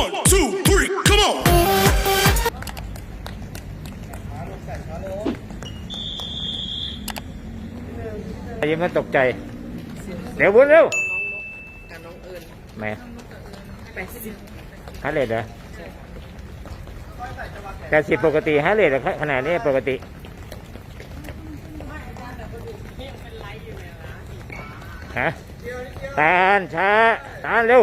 One, two, three, come on. ยิ้มมันตกใจ เดี๋ยววุ้นเร็วกับน้องเอิญแหม่แปดสิบฮาร์เลดเหรอแต่สิบปกติฮาร์เลดขนาดนี้ปกติ ฮะตาลช้าตาลเร็ว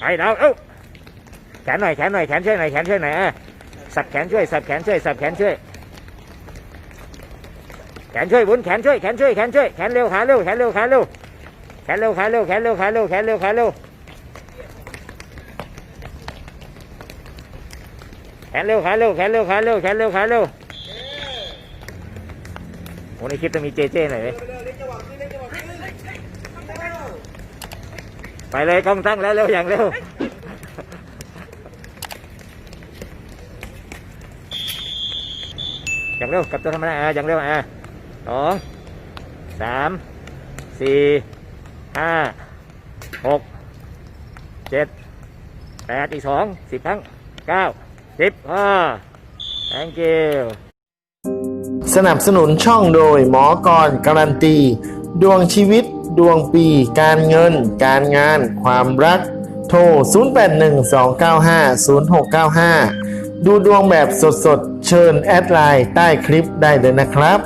Đấy đó, ừ. Khảm này, khảm này, khảm chơi này, khảm chơi à. này. Sập khảm chơi, sập khảm chơi, sập khảm chơi. แขนช่วยหน่อยแขนช่วยหน่อยเออสับแขนช่วยสับแขนช่วยสับแขนช่วยแขนช่วยบุญแขนช่วยแขนช่วยแขนช่วยแขนเร็วขาเร็วแขนเร็วขาเร็วแขนเร็วขาเร็วแขนเร็วขาเร็วแขนเร็วขาเร็วแขนเร็วขาเร็วแขนเร็วขาเร็วแขนเร็วขาเร็วโอ้ในคลิปต้องมีเจเจหน่อยไปเล็กจังหวะขึ้นเล็กจังหวะขึ้นเร็วไปเลยกล้องตั้งแล้วเร็วอย่างเร็วอย่างเร็วกับตัวธรรมดาอย่างเร็วอะ สองสามสี่ห้าหกเจ็ดแปดอีกสองสิบครั้งเก้าสิบอ่า thank you สนับสนุนช่องโดยหมอกรการันตี ดวงชีวิต ดวงปี การเงิน การงาน ความรัก โทร 0812950695 ดูดวงแบบสดๆ เชิญแอดไลน์ใต้คลิปได้เลยนะครับ